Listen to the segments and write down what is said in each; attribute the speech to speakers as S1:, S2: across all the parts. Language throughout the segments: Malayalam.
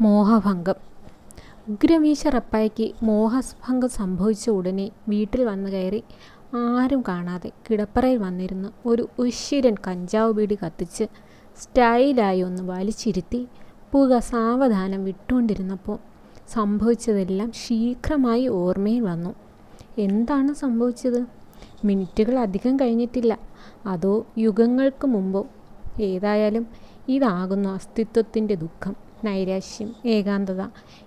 S1: മോഹഭംഗം. ഉഗ്രമീശ റപ്പായ്ക്ക് മോഹഭംഗം സംഭവിച്ച ഉടനെ വീട്ടിൽ വന്നു കയറി ആരും കാണാതെ കിടപ്പറയിൽ വന്നിരുന്ന് ഒരു ഉശിരൻ കഞ്ചാവ് ബീഡി കത്തിച്ച് സ്റ്റൈലായി ഒന്ന് വലിച്ചിരുത്തി പുക സാവധാനം വിട്ടുകൊണ്ടിരുന്നപ്പോൾ സംഭവിച്ചതെല്ലാം ശീഘ്രമായി ഓർമ്മയിൽ വന്നു. എന്താണ് സംഭവിച്ചത്? മിനിറ്റുകൾ അധികം കഴിഞ്ഞിട്ടില്ല. അതോ യുഗങ്ങൾക്ക് മുമ്പോ? ഏതായാലും ഇതാകുന്നു അസ്തിത്വത്തിന്റെ ദുഃഖം. നൈരാശ്യം ഏകാന്തത.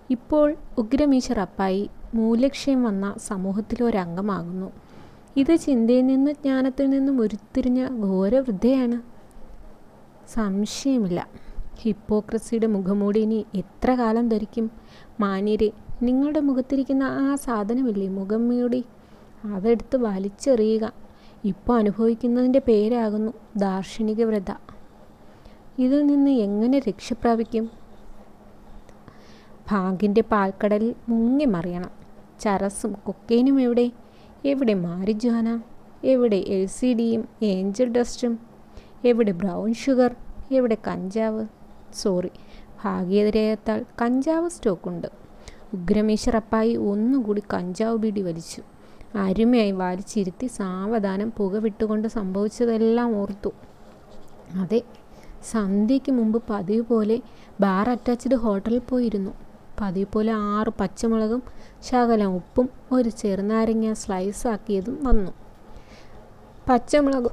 S1: ഇപ്പോൾ ഉഗ്രമീശ റപ്പായി മൂലക്ഷയം വന്ന സമൂഹത്തിലൊരംഗമാകുന്നു ഇത് ചിന്തയിൽ നിന്ന് ജ്ഞാനത്തിൽ നിന്നും ഉരുത്തിരിഞ്ഞ ഘോരവൃദ്ധയാണ് സംശയമില്ല. ഹിപ്പോക്രസിയുടെ മുഖമൂടി ഇനി എത്ര കാലം ധരിക്കും? മാന്യരെ നിങ്ങളുടെ മുഖത്തിരിക്കുന്ന ആ സാധനമില്ലേ മുഖം മൂടി അതെടുത്ത് വലിച്ചെറിയുക. ഇപ്പോൾ അനുഭവിക്കുന്നതിന്റെ പേരാകുന്നു ദാർശനിക വ്രത ഇതിൽ നിന്ന് എങ്ങനെ രക്ഷപ്രാപിക്കും? ഭാഗിന്റെ പാൽക്കടലിൽ മുങ്ങി മറിയണം. ചരസും കൊക്കേനും എവിടെ? എവിടെ മാരിജുവാന എവിടെ എൽ സി ഡിയും ഏഞ്ചൽ ഡസ്റ്റും? എവിടെ ബ്രൗൺ ഷുഗർ? എവിടെ കഞ്ചാവ്? സോറി ഭാഗ്യതരയത്താൽ കഞ്ചാവ് സ്റ്റോക്കുണ്ട്. ഉഗ്രമേശ്വറപ്പായി ഒന്നുകൂടി കഞ്ചാവ് ബീഡി വലിച്ചു. അരുമയായി വലിച്ചിരുത്തി സാവധാനം പുക വിട്ടുകൊണ്ട് സംഭവിച്ചതെല്ലാം ഓർത്തു. അതെ സന്ധ്യയ്ക്ക് മുമ്പ് പതിവ് പോലെ ബാർ അറ്റാച്ച്ഡ് ഹോട്ടലിൽ പോയിരുന്നു. പതിവ് ആറ് പച്ചമുളകും ശകലം ഉപ്പും ഒരു ചെറുനാരങ്ങ സ്ലൈസ് ആക്കിയതും വന്നു. പച്ചമുളകും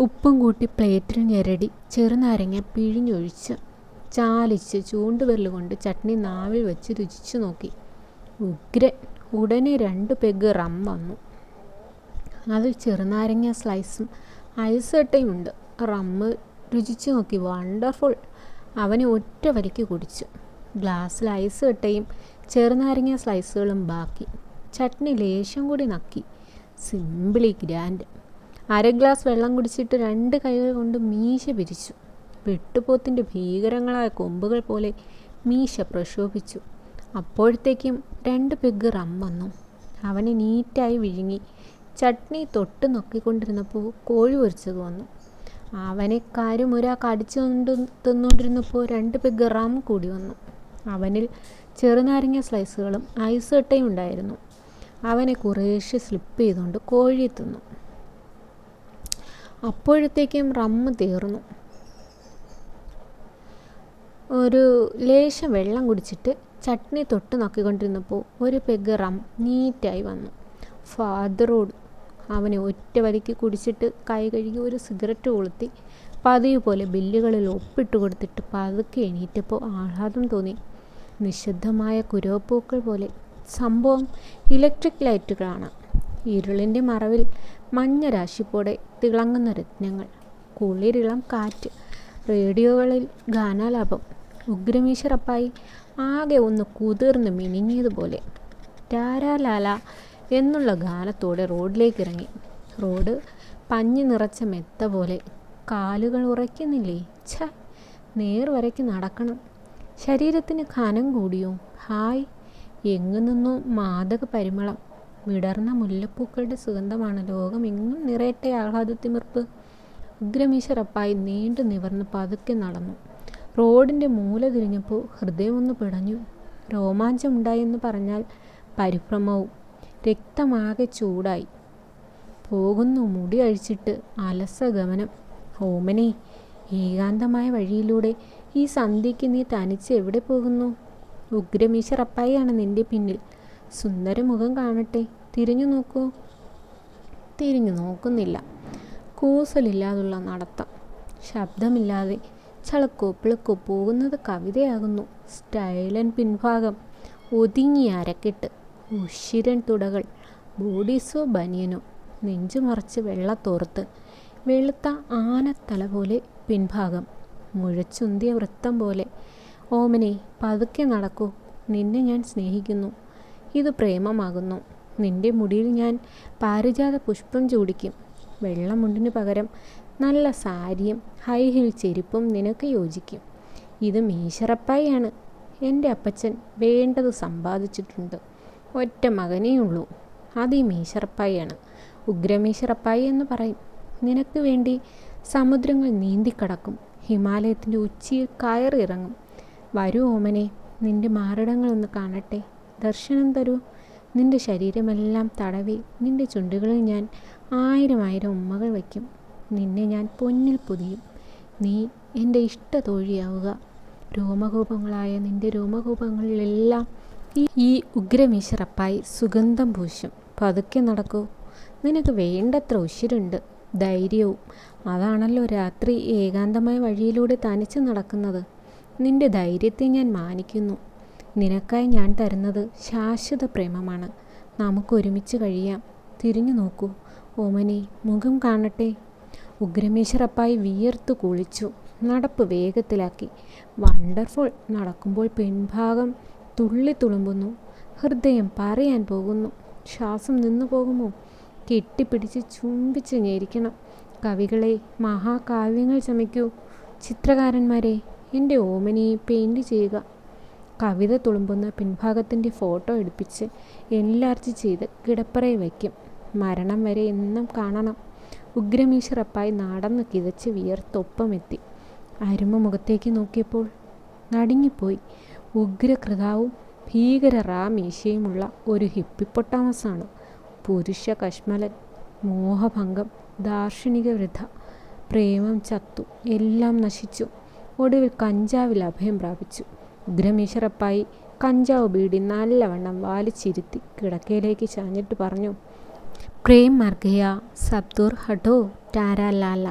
S1: ഉപ്പും കൂട്ടി പ്ലേറ്റിൽ ഞെരടി ചെറുനാരങ്ങ പിഴിഞ്ഞൊഴിച്ച് ചാലിച്ച് ചൂണ്ടുവിരൽ കൊണ്ട് ചട്നി നാവിൽ വെച്ച് രുചിച്ചു നോക്കി. ഉഗ്രൻ ഉടനെ രണ്ട് പെഗ് റം വന്നു. അതിൽ ചെറുനാരങ്ങ സ്ലൈസും ഐസട്ടയും ഉണ്ട്. റമ്മ് രുചിച്ചു നോക്കി വണ്ടർഫുൾ അവനെ ഒറ്റ വലിക്ക് കുടിച്ചു. ഗ്ലാസ്സിൽ ഐസ് കട്ടയും ചെറുനാരങ്ങ സ്ലൈസുകളും ബാക്കി. ചട്നി ലേശം കൂടി നക്കി. Simply grand. അര ഗ്ലാസ് വെള്ളം കുടിച്ചിട്ട് രണ്ട് കൈകൾ കൊണ്ട് മീശ പിരിച്ചു. വെട്ടുപോത്തിന്റെ ഭീകരങ്ങളായ കൊമ്പുകൾ പോലെ മീശ പ്രക്ഷോഭിച്ചു. അപ്പോഴത്തേക്കും രണ്ട് പെഗ് റം വന്നു. അവനെ നീറ്റായി വിഴുങ്ങി. ചട്നി തൊട്ട് നോക്കിക്കൊണ്ടിരുന്നപ്പോൾ കോഴി പൊരിച്ചത് വന്നു. അവനെ കാര്യം ഒരാൾക്ക് അടിച്ചു കൊണ്ട് തിന്നുകൊണ്ടിരുന്നപ്പോൾ രണ്ട് പെഗ് റം കൂടി വന്നു. അവനിൽ ചെറുനാരങ്ങ സ്ലൈസുകളും ഐസ് ഉണ്ടായിരുന്നു. അവനെ കുറേശ്ശെ സ്ലിപ്പ് ചെയ്തുകൊണ്ട് കോഴി തിന്നു. അപ്പോഴത്തേക്കും റമ്മ് തീർന്നു. ഒരു ലേശം വെള്ളം കുടിച്ചിട്ട് ചട്നി തൊട്ട് നോക്കിക്കൊണ്ടിരുന്നപ്പോൾ ഒരു പെഗ് റം നീറ്റായി വന്നു. ഫാദറോട് അവനെ ഒറ്റ വലിക്ക് കുടിച്ചിട്ട് കൈ കഴുകി ഒരു സിഗരറ്റ് കൊളുത്തി പതിവ് പോലെ ബില്ലുകളിൽ ഒപ്പിട്ട് കൊടുത്തിട്ട് പതുക്കെ എണീറ്റപ്പോൾ ആഹ്ലാദം തോന്നി. നിശബ്ദമായ കുരവപ്പൂക്കൾ പോലെ. സംഭവം ഇലക്ട്രിക് ലൈറ്റുകളാണ് ഇരുളിന്റെ മറവിൽ മഞ്ഞ രാശിപ്പോടെ തിളങ്ങുന്ന രത്നങ്ങൾ. കുളിരിളം കാറ്റ്. റേഡിയോകളിൽ ഗാനാലാപം. ഉഗ്രമീശ്വറപ്പായി ആകെ ഒന്ന് കുതിർന്ന് മിനിഞ്ഞതുപോലെ. ടാരാലാല എന്നുള്ള ഗാനത്തോടെ റോഡിലേക്ക് ഇറങ്ങി റോഡ് പഞ്ഞു നിറച്ച മെത്ത പോലെ. കാലുകൾ ഉറയ്ക്കുന്നില്ലേ? ഛ നേർ വരയ്ക്ക് നടക്കണം. ശരീരത്തിന് കനം കൂടിയോ? ഹായ്. എങ്ങു നിന്നോ മാദക പരിമളം? വിടർന്ന മുല്ലപ്പൂക്കളുടെ സുഗന്ധമാണ് ലോകം എങ്ങും നിറയട്ടെ ആഹ്ലാദത്തിമിർപ്പ്. ഉഗ്രമീശറപ്പായി നീണ്ടു നിവർന്ന് പതുക്കെ നടന്നു. റോഡിന്റെ മൂല തിരിഞ്ഞപ്പോൾ ഹൃദയമൊന്ന് പിടഞ്ഞു. രോമാഞ്ചമുണ്ടായെന്ന് പറഞ്ഞാൽ പരിഭ്രമവും രക്തമാകെ ചൂടായി. പോകുന്നു മുടി അഴിച്ചിട്ട് അലസഗമനം. ഓമനെ ഏകാന്തമായ വഴിയിലൂടെ ഈ സന്ധ്യയ്ക്ക് നീ തനിച്ച് എവിടെ പോകുന്നു? ഉഗ്രമീശ്വറപ്പായാണ് നിന്റെ പിന്നിൽ. സുന്ദരമുഖം കാണട്ടെ. തിരിഞ്ഞു നോക്കൂ. തിരിഞ്ഞു നോക്കുന്നില്ല. കൂസലില്ലാതുള്ള നടത്തം. ശബ്ദമില്ലാതെ ചളക്കോ പിളക്കോ പോകുന്നത് കവിതയാകുന്നു. സ്റ്റൈലൻ പിൻഭാഗം ഒതുങ്ങി അരക്കെട്ട് ഉശിരൻ തുടകൾ. ബോഡീസോ ബനിയനോ. നെഞ്ചുമറച്ച് വെള്ളത്തോർത്ത് വെളുത്ത ആനത്തല പോലെ പിൻഭാഗം മുഴച്ചുന്തിയ വൃത്തം പോലെ. ഓമനെ പതുക്കെ നടക്കൂ. നിന്നെ ഞാൻ സ്നേഹിക്കുന്നു. ഇത് പ്രേമമാകുന്നു. നിന്റെ മുടിയിൽ ഞാൻ പാരിജാത പുഷ്പം ചൂടിക്കും. വെള്ളമുണ്ടിന് പകരം നല്ല സാരിയും ഹൈ ഹിൽ ചെരുപ്പും നിനക്ക് യോജിക്കും. ഇത് മീശറപ്പായാണ്. എന്റെ അപ്പച്ചൻ വേണ്ടത് സമ്പാദിച്ചിട്ടുണ്ട്. ഒറ്റ മകനേ ഉള്ളൂ. അത് ഈ മീശറപ്പായാണ് ഉഗ്രമീശറപ്പായി എന്ന് പറയും. നിനക്ക് വേണ്ടി സമുദ്രങ്ങൾ നീന്തിക്കടക്കും. ഹിമാലയത്തിന്റെ ഉച്ചിയിൽ കയറിയിറങ്ങും വരൂ ഓമനെ നിന്റെ മാറിടങ്ങളൊന്ന് കാണട്ടെ. ദർശനം തരൂ. നിന്റെ ശരീരമെല്ലാം തടവി നിന്റെ ചുണ്ടുകളിൽ ഞാൻ ആയിരം ആയിരം ഉമ്മകൾ വയ്ക്കും. നിന്നെ ഞാൻ പൊന്നിൽ പൊതിയും. നീ എന്റെ ഇഷ്ട തോഴിയാവുക രോമകൂപങ്ങളായ നിന്റെ രോമകൂപങ്ങളിലെല്ലാം ഈ ഈ ഉഗ്രമീശറപ്പായി സുഗന്ധം പൂശും. പതുക്കെ നടക്കൂ. നിനക്ക് വേണ്ടത്ര ഉശിരുണ്ട്. ധൈര്യവും. അതാണല്ലോ രാത്രി ഏകാന്തമായ വഴിയിലൂടെ തനിച്ച് നടക്കുന്നത്. നിന്റെ ധൈര്യത്തെ ഞാൻ മാനിക്കുന്നു. നിനക്കായി ഞാൻ തരുന്നത് ശാശ്വത പ്രേമമാണ്. നമുക്ക് ഒരുമിച്ച് കഴിയാം. തിരിഞ്ഞു നോക്കൂ. ഓമനെ മുഖം കാണട്ടെ. ഉഗ്രമേശ്വറപ്പായി വിയർത്തു കുളിച്ചു. നടപ്പ് വേഗത്തിലാക്കി. വണ്ടർഫുൾ നടക്കുമ്പോൾ പിൻഭാഗം തുള്ളി തുളുമ്പുന്നു. ഹൃദയം പറയാൻ പോകുന്നു. ശ്വാസം നിന്നു പോകുമോ? കെട്ടിപ്പിടിച്ച് ചുംബിച്ച് ഞെരിക്കണം. കവികളെ മഹാകാവ്യങ്ങൾ ചമയ്ക്കൂ. ചിത്രകാരന്മാരെ എന്റെ ഓമനയെ പെയിന്റ് ചെയ്യുക. കവിത തുളുമ്പുന്ന പിൻഭാഗത്തിന്റെ ഫോട്ടോ എടുപ്പിച്ച് എൻലാർജ് ചെയ്ത് കിടപ്പറയിൽ വയ്ക്കും. മരണം വരെ എന്നും കാണണം. ഉഗ്രമീശ്വറപ്പായി നടന്ന് കിതച്ച് വിയർത്തൊപ്പമെത്തി അരുമ മുഖത്തേക്ക് നോക്കിയപ്പോൾ നടുങ്ങിപ്പോയി. ഉഗ്രകൃതാവും ഭീകര റാ മീശയുമുള്ള ഒരു ഹിപ്പിപ്പൊട്ടാമസാണ്. പുരുഷ കശ്മലൻ മോഹഭംഗം ദാർശനിക വൃദ്ധ പ്രേമം ചത്തു എല്ലാം നശിച്ചു. ഒടുവിൽ കഞ്ചാവിൽ അഭയം പ്രാപിച്ചു. ഉഗ്രമീശ്വറപ്പായി കഞ്ചാവ് ബീഡി നല്ലവണ്ണം വാലിച്ചിരുത്തി കിടക്കയിലേക്ക് ചാഞ്ഞിട്ട് പറഞ്ഞു പ്രേം മർഗയ സബ്ദൂർ ഹട്ടോ ടാരാ ലാല.